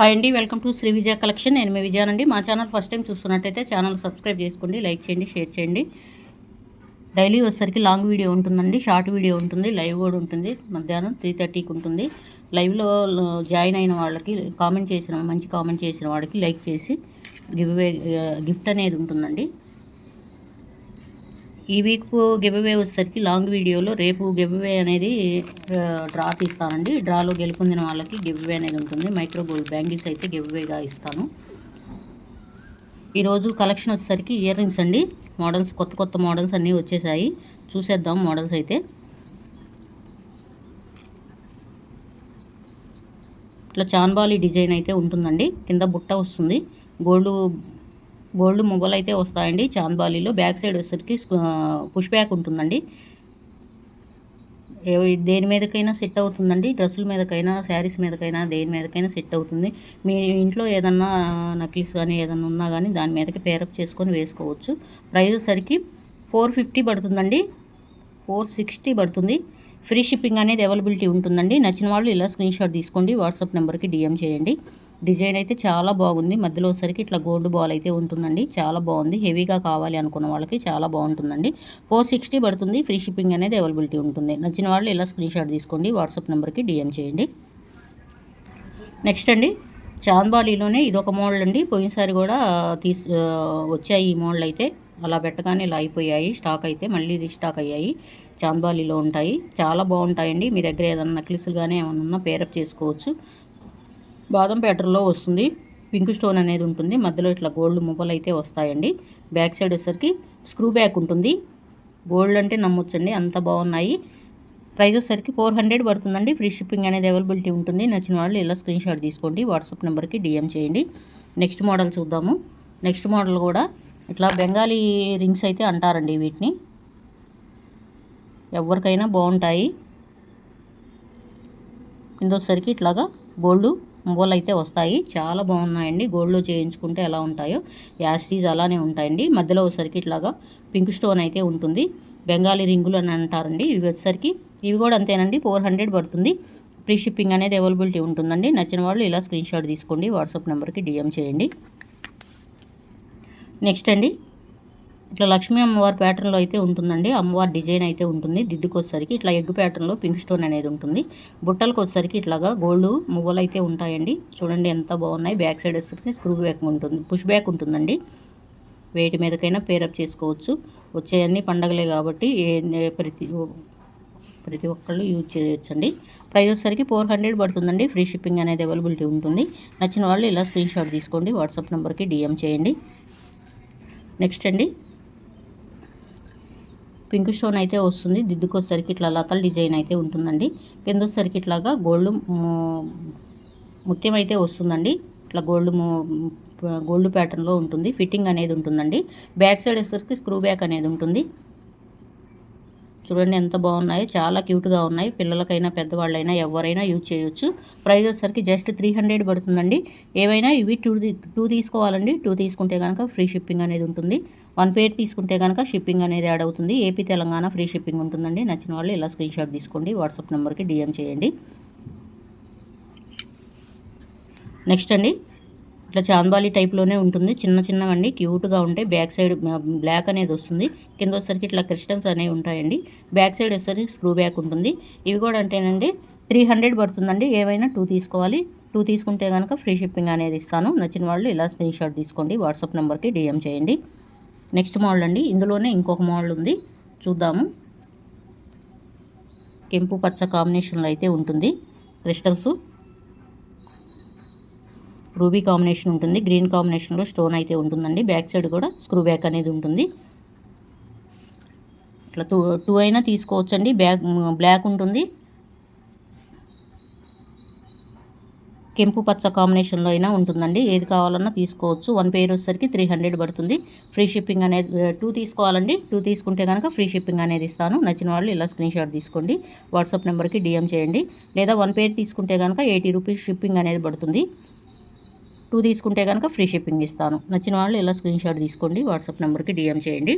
Hi అండి welcome to Sri Vijaya collection నేను మీ విజయానండి. మా ఛానల్ ఫస్ట్ టైం చూస్తున్నట్టయితే ఛానల్ సబ్స్క్రైబ్ చేసుకోండి లైక్ చేయండి షేర్ చేయండి. డైలీ వచ్చేసరికి లాంగ్ వీడియో ఉంటుందండి షార్ట్ వీడియో ఉంటుంది లైవ్ కూడా ఉంటుంది. మధ్యాహ్నం త్రీ థర్టీకి ఉంటుంది. లైవ్లో జాయిన్ అయిన వాళ్ళకి కామెంట్ చేసిన మంచి కామెంట్ చేసిన వాళ్ళకి లైక్ చేసి గివ్ గిఫ్ట్ uh, అనేది ఉంటుందండి. ఈ వీక్ గివ్వే వచ్చేసరికి లాంగ్ వీడియోలో రేపు గివ్వే అనేది డ్రా తీస్తానండి. డ్రాలో గెలుపొందిన వాళ్ళకి గివ్వే అనేది ఉంటుంది. మైక్రో గోల్డ్ బ్యాంగిల్స్ అయితే గివ్వేగా ఇస్తాను. ఈరోజు కలెక్షన్ వచ్చేసరికి ఇయర్ రింగ్స్ అండి. మోడల్స్ కొత్త కొత్త మోడల్స్ అన్నీ వచ్చేసాయి. చూసేద్దాం మోడల్స్ అయితే. ఇట్లా చాన్బాలి డిజైన్ అయితే ఉంటుందండి. కింద బుట్ట వస్తుంది. గోల్డ్ గోల్డ్ మువ్వలు అయితే వస్తాయండి చాంద్బాలీలో బ్యాక్ సైడ్ వచ్చేసరికి పుష్ బ్యాక్ ఉంటుందండి. దేని మీదకైనా సెట్ అవుతుందండి. డ్రెస్సుల మీదకైనా శారీస్ మీదకైనా దేని మీదకైనా సెట్ అవుతుంది. మీ ఇంట్లో ఏదన్నా నక్లీస్ కానీ ఏదన్నా ఉన్నా కానీ దాని మీదకి పేరప్ చేసుకొని వేసుకోవచ్చు. ప్రైస్ సరికి ఫోర్ ఫిఫ్టీ పడుతుందండి. ఫోర్ సిక్స్టీ పడుతుంది. ఫ్రీ షిప్పింగ్ అనేది అవైలబిలిటీ ఉంటుందండి. నచ్చిన వాళ్ళు ఇలా స్క్రీన్ షాట్ తీసుకోండి. వాట్సాప్ నెంబర్కి డిఎం చేయండి. డిజైన్ అయితే చాలా బాగుంది. మధ్యలో సరికి ఇట్లా గోల్డ్ బాల్ అయితే ఉంటుందండి. చాలా బాగుంది. హెవీగా కావాలి అనుకున్న వాళ్ళకి చాలా బాగుంటుందండి. ఫోర్ సిక్స్టీ పడుతుంది. ఫ్రీ షిప్పింగ్ అనేది అవైలబిలిటీ ఉంటుంది. నచ్చిన వాళ్ళు ఇలా స్క్రీన్ షాట్ తీసుకోండి. వాట్సాప్ నెంబర్కి డిఎం చేయండి. నెక్స్ట్ అండి. చాంద్బాలీలోనే ఇది ఒక మోడల్ అండి. పోయినసారి కూడా తీసు వచ్చాయి ఈ మోడల్ అయితే. అలా పెట్టగానే ఇలా అయిపోయాయి. స్టాక్ అయితే మళ్ళీ రీస్టాక్ అయ్యాయి. చాంద్బాలీలో ఉంటాయి. చాలా బాగుంటాయండి. మీ దగ్గర ఏదైనా నక్లిస్లు కానీ ఏమైనా ఉన్నా పేరప్ చేసుకోవచ్చు. బాదం ప్యాటర్న్లో వస్తుంది. పింక్ స్టోన్ అనేది ఉంటుంది. మధ్యలో ఇట్లా గోల్డ్ మువ్వలు అయితే వస్తాయండి. బ్యాక్ సైడ్ వచ్చేసరికి స్క్రూ బ్యాక్ ఉంటుంది. గోల్డ్ అంటే నమ్మొచ్చండి. అంత బాగున్నాయి. ప్రైస్ వచ్చేసరికి ఫోర్ హండ్రెడ్ పడుతుందండి. ఫ్రీ షిప్పింగ్ అనేది అవైలబిలిటీ ఉంటుంది. నచ్చిన వాళ్ళు ఇలా స్క్రీన్ షాట్ తీసుకోండి. వాట్సాప్ నెంబర్కి డిఎం చేయండి. నెక్స్ట్ మోడల్ చూద్దాము. నెక్స్ట్ మోడల్ కూడా ఇట్లా బెంగాలీ రింగ్స్ అయితే అంటారండి వీటిని. ఎవరికైనా బాగుంటాయి. ఇందోసరికి ఇట్లాగా గోల్డ్ మొగోలు అయితే వస్తాయి. చాలా బాగున్నాయండి. గోల్డ్లో చేయించుకుంటే ఎలా ఉంటాయో. యాస్టీజ్ అలానే ఉంటాయండి. మధ్యలో వచ్చేసరికి ఇట్లాగా పింక్ స్టోన్ అయితే ఉంటుంది. బెంగాలీ రింగులు అని అంటారండి. ఇవి వచ్చేసరికి ఇవి కూడా అంతేనండి. ఫోర్ హండ్రెడ్ పడుతుంది. ఫ్రీ షిప్పింగ్ అనేది అవైలబిలిటీ ఉంటుందండి. నచ్చిన వాళ్ళు ఇలా స్క్రీన్షాట్ తీసుకోండి. వాట్సాప్ నెంబర్కి డిఎం చేయండి. నెక్స్ట్ అండి. ఇట్లా లక్ష్మీ అమ్మవారి ప్యాటర్న్లో అయితే ఉంటుందండి. అమ్మవారి డిజైన్ అయితే ఉంటుంది. దిద్దుకు వచ్చేసరికి ఇట్లా ఎగ్ ప్యాటర్న్లో పింక్ స్టోన్ అనేది ఉంటుంది. బుట్టలకు వచ్చేసరికి ఇట్లాగా గోల్డ్ మువ్వలు అయితే ఉంటాయండి. చూడండి ఎంత బాగున్నాయి. బ్యాక్ సైడ్ వచ్చేసరికి స్క్రూ బ్యాక్ ఉంటుంది. పుష్ బ్యాక్ ఉంటుందండి. వేటి మీదకైనా పేరప్ చేసుకోవచ్చు. వచ్చేయన్ని పండగలే కాబట్టి ప్రతి ప్రతి ఒక్కళ్ళు యూజ్ చేయొచ్చండి. ప్రైస్ వచ్చేసరికి ఫోర్ హండ్రెడ్ పడుతుందండి. ఫ్రీ షిప్పింగ్ అనేది అవైలబిలిటీ ఉంటుంది. నచ్చిన వాళ్ళు ఇలా స్క్రీన్ షాట్ తీసుకోండి వాట్సాప్ నెంబర్కి డిఎం చేయండి. నెక్స్ట్ అండి. పింక్ స్టోన్ అయితే వస్తుంది. దిద్దుకొసరికి ఇట్లా లతల డిజైన్ అయితే ఉంటుందండి. కింద ఇట్లాగా గోల్డ్ ముత్యం అయితే వస్తుందండి. ఇట్లా గోల్డ్ గోల్డ్ ప్యాటర్న్లో ఉంటుంది. ఫిట్టింగ్ అనేది ఉంటుందండి. బ్యాక్ సైడ్ వచ్చేసరికి స్క్రూ బ్యాక్ అనేది ఉంటుంది. చూడండి ఎంత బాగున్నాయో. చాలా క్యూట్గా ఉన్నాయి. పిల్లలకైనా పెద్దవాళ్ళైనా ఎవరైనా యూజ్ చేయొచ్చు. ప్రైస్ వచ్చేసరికి జస్ట్ త్రీ హండ్రెడ్ పడుతుందండి. ఏవైనా ఇవి టూ టూ తీసుకోవాలండి. టూ తీసుకుంటే కనుక ఫ్రీ షిప్పింగ్ అనేది ఉంటుంది. వన్ పేర్ తీసుకుంటే కనుక షిప్పింగ్ అనేది యాడ్ అవుతుంది. ఏపీ తెలంగాణ ఫ్రీ షిప్పింగ్ ఉంటుందండి. నచ్చిన వాళ్ళు ఇలా స్క్రీన్ షాట్ తీసుకోండి. వాట్సాప్ నెంబర్కి డిఎం చేయండి. నెక్స్ట్ అండి. ఇట్లా చాంబాలి టైప్లోనే ఉంటుంది. చిన్న చిన్నవండి. క్యూట్గా ఉంటాయి బ్యాక్ సైడ్ బ్లాక్ అనేది వస్తుంది. కింద వచ్చేసరికి ఇట్లా క్రిస్టల్స్ అనేవి ఉంటాయండి. బ్యాక్ సైడ్ వచ్చేసరికి స్క్రూ బ్యాక్ ఉంటుంది. ఇవి కూడా అంటేనండి త్రీ హండ్రెడ్ పడుతుందండి. ఏవైనా టూ తీసుకోవాలి. టూ తీసుకుంటే కనుక ఫ్రీ షిప్పింగ్ అనేది ఇస్తాను. నచ్చిన వాళ్ళు ఇలా స్క్రీన్ షాట్ తీసుకోండి. వాట్సాప్ నెంబర్కి డిఎం చేయండి. నెక్స్ట్ మోడల్ అండి. ఇందులోనే ఇంకొక మోడల్ ఉంది. చూద్దాము. కెంపు పచ్చ కాంబినేషన్లో అయితే ఉంటుంది. క్రిస్టల్స్. రూబీ కాంబినేషన్ ఉంటుంది. గ్రీన్ కాంబినేషన్లో స్టోన్ అయితే ఉంటుందండి. బ్యాక్ సైడ్ కూడా స్క్రూ బ్యాక్ అనేది ఉంటుంది. ఇట్లా టూ టూ అయినా తీసుకోవచ్చండి. బ్యాక్ బ్లాక్ ఉంటుంది. కెంపు పచ్చ కాంబినేషన్లో అయినా ఉంటుందండి. ఏది కావాలన్నా తీసుకోవచ్చు. వన్ పేర్ వచ్చేసరికి త్రీ హండ్రెడ్ పడుతుంది. ఫ్రీ షిప్పింగ్ అనేది టూ తీసుకోవాలండి. టూ తీసుకుంటే కనుక ఫ్రీ షిప్పింగ్ అనేది ఇస్తాను. నచ్చిన వాళ్ళు ఇలా స్క్రీన్ షాట్ తీసుకోండి. వాట్సాప్ నెంబర్కి డిఎం చేయండి. లేదా వన్ పేర్ తీసుకుంటే కనుక ఎయిటీ రూపీస్ షిప్పింగ్ అనేది పడుతుంది. టూ తీసుకుంటే కనుక ఫ్రీ షిప్పింగ్ ఇస్తాను. నచ్చిన వాళ్ళు ఇలా స్క్రీన్ షాట్ తీసుకోండి. వాట్సాప్ నెంబర్కి డిఎం చేయండి.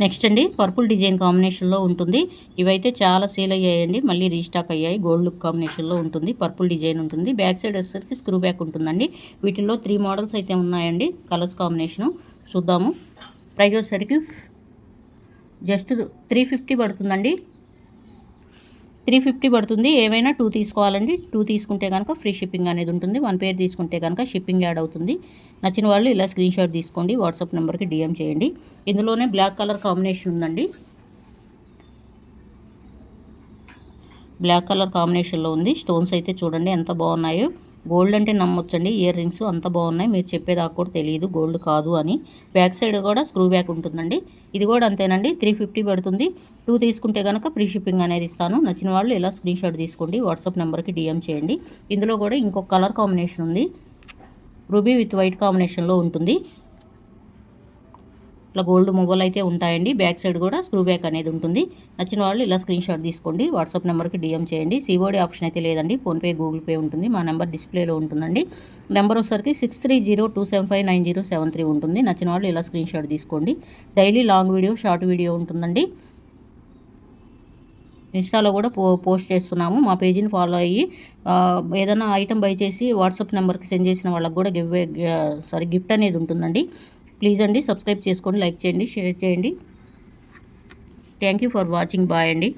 నెక్స్ట్ అండి పర్పుల్ డిజైన్ కాంబినేషన్లో ఉంటుంది. ఇవైతే చాలా సేల్ అయ్యాయండి మళ్ళీ రీస్టాక్ అయ్యాయి. గోల్డ్ లుక్ కాంబినేషన్లో ఉంటుంది పర్పుల్ డిజైన్ ఉంటుంది. బ్యాక్ సైడ్ వచ్చేసరికి స్క్రూ బ్యాక్ ఉంటుందండి. వీటిల్లో త్రీ మోడల్స్ అయితే ఉన్నాయండి కలర్స్ కాంబినేషను. చూద్దాము. ప్రైస్ వచ్చేసరికి జస్ట్ త్రీ ఫిఫ్టీ పడుతుందండి. త్రీ ఫిఫ్టీ పడుతుంది. ఏమైనా టూ తీసుకోవాలండి. టూ తీసుకుంటే కనుక ఫ్రీ షిప్పింగ్ అనేది ఉంటుంది. వన్ పేర్ తీసుకుంటే కనుక షిప్పింగ్ యాడ్ అవుతుంది. నచ్చిన వాళ్ళు ఇలా స్క్రీన్ షాట్ తీసుకోండి. వాట్సాప్ నెంబర్కి డిఎం చేయండి. ఇందులోనే బ్లాక్ కలర్ కాంబినేషన్ ఉందండి. బ్లాక్ కలర్ కాంబినేషన్లో ఉంది. స్టోన్స్ అయితే చూడండి ఎంత బాగున్నాయో. గోల్డ్ అంటే నమ్మొచ్చండి. ఇయర్ రింగ్స్ అంత బాగున్నాయి. మీరు చెప్పేదాకా కూడా తెలియదు. గోల్డ్ కాదు అని. బ్యాక్ సైడ్ కూడా స్క్రూ బ్యాక్ ఉంటుందండి. ఇది కూడా అంతేనండి. త్రీ ఫిఫ్టీ పడుతుంది. టూ తీసుకుంటే కనుక ఫ్రీ షిప్పింగ్ అనేది ఇస్తాను. నచ్చిన వాళ్ళు ఇలా స్క్రీన్ షాట్ తీసుకోండి. వాట్సాప్ నెంబర్కి డిఎం చేయండి. ఇందులో కూడా ఇంకొక కలర్ కాంబినేషన్ ఉంది. రూబీ విత్ వైట్ కాంబినేషన్లో ఉంటుంది. ఇట్లా గోల్డ్ మొబైల్ అయితే ఉంటాయండి. బ్యాక్ సైడ్ కూడా స్క్రూ బ్యాక్ అనేది ఉంటుంది. నచ్చిన వాళ్ళు ఇలా స్క్రీన్ షాట్ తీసుకోండి. వాట్సాప్ నెంబర్కి డిఎం చేయండి. సిఓడి ఆప్షన్ అయితే లేదండి. ఫోన్పే గూగుల్ పే ఉంటుంది. మా నెంబర్ డిస్ప్లేలో ఉంటుందండి. నెంబర్ వచ్చరికి six three zero two seven five nine zero seven three ఉంటుంది. నచ్చిన వాళ్ళు ఇలా స్క్రీన్ షాట్ తీసుకోండి. Daily long video short video ఉంటుందండి. ఇన్స్టాలో కూడా పో పోస్ట్ చేస్తున్నాము. మా పేజీని ఫాలో అయ్యి ఏదైనా ఐటెం బై చేసి వాట్సాప్ నెంబర్కి సెండ్ చేసిన వాళ్ళకి కూడా గివ్ సారీ గిఫ్ట్ అనేది ఉంటుందండి. ప్లీజ్ అండి సబ్స్క్రైబ్ చేసుకోండి లైక్ చేయండి షేర్ చేయండి. Thank you for watching bye అండి.